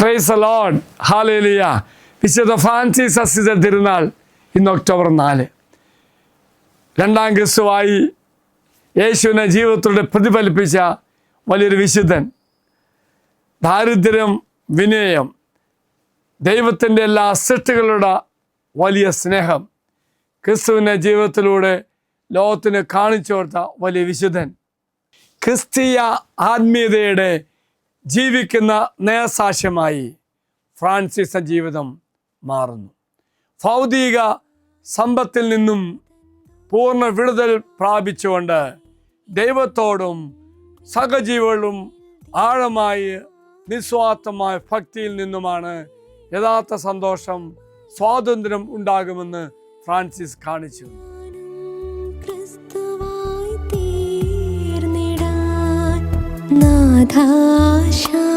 Price lord hallelujah വിശുദ്ധ Francis അസിത തിരുനാൾ ഇന്ന് ഒക്ടോബർ നാല്. രണ്ടാം ക്രിസ്തുവായി യേശുവിനെ ജീവിതത്തിലൂടെ പ്രതിഫലിപ്പിച്ച വലിയൊരു വിശുദ്ധൻ. ദാരിദ്ര്യം വിനയം ദൈവത്തിന്റെ എല്ലാ സൃഷ്ടികളുടെ വലിയ സ്നേഹം ക്രിസ്തുവിന്റെ ജീവിതത്തിലൂടെ ലോകത്തിന് കാണിച്ചു കൊടുത്ത വലിയ വിശുദ്ധൻ. ക്രിസ്തീയ ആത്മീയതയുടെ ജീവിക്കുന്ന നേസാക്ഷ്യമായി ഫ്രാൻസിസ ജീവിതം മാറുന്നു. ഭൗതിക സമ്പത്തിൽ നിന്നും പൂർണ വിടുതൽ പ്രാപിച്ചുകൊണ്ട് ദൈവത്തോടും സഹജീവികളും ആഴമായി നിസ്വാർത്ഥമായ ഭക്തിയിൽ നിന്നുമാണ് യഥാർത്ഥ സന്തോഷം സ്വാതന്ത്ര്യം ഉണ്ടാകുമെന്ന് ഫ്രാൻസിസ് കാണിച്ചു 他乡。